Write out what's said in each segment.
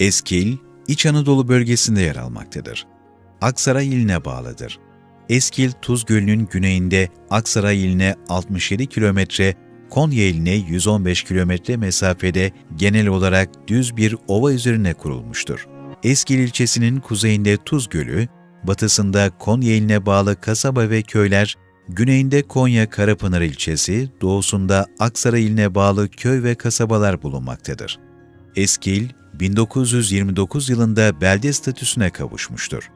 Eskil, İç Anadolu bölgesinde yer almaktadır. Aksaray iline bağlıdır. Eskil, Tuz Gölü'nün güneyinde Aksaray iline 67 kilometre, Konya iline 115 kilometre mesafede genel olarak düz bir ova üzerine kurulmuştur. Eskil ilçesinin kuzeyinde Tuz Gölü, batısında Konya iline bağlı kasaba ve köyler, güneyinde Konya Karapınar ilçesi, doğusunda Aksaray iline bağlı köy ve kasabalar bulunmaktadır. Eskil, 1929 yılında belde statüsüne kavuşmuştur.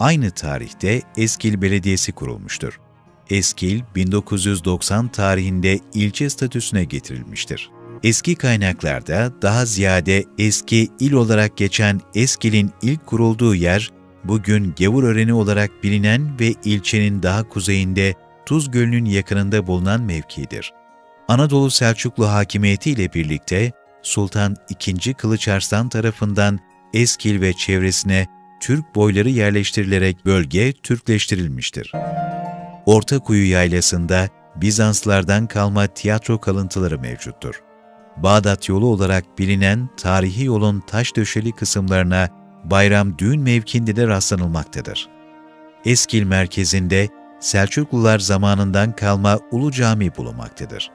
Aynı tarihte Eskil Belediyesi kurulmuştur. Eskil, 1990 tarihinde ilçe statüsüne getirilmiştir. Eski kaynaklarda daha ziyade eski il olarak geçen Eskil'in ilk kurulduğu yer, bugün Gavuröreni olarak bilinen ve ilçenin daha kuzeyinde Tuz Gölü'nün yakınında bulunan mevkidir. Anadolu Selçuklu hakimiyeti ile birlikte Sultan II. Kılıç Arslan tarafından Eskil ve çevresine Türk boyları yerleştirilerek bölge Türkleştirilmiştir. Ortakuyu Yaylası'nda Bizanslardan kalma tiyatro kalıntıları mevcuttur. Bağdat yolu olarak bilinen tarihi yolun taş döşeli kısımlarına bayram düğün mevkinde de rastlanılmaktadır. Eskil merkezinde Selçuklular zamanından kalma Ulu Cami bulunmaktadır.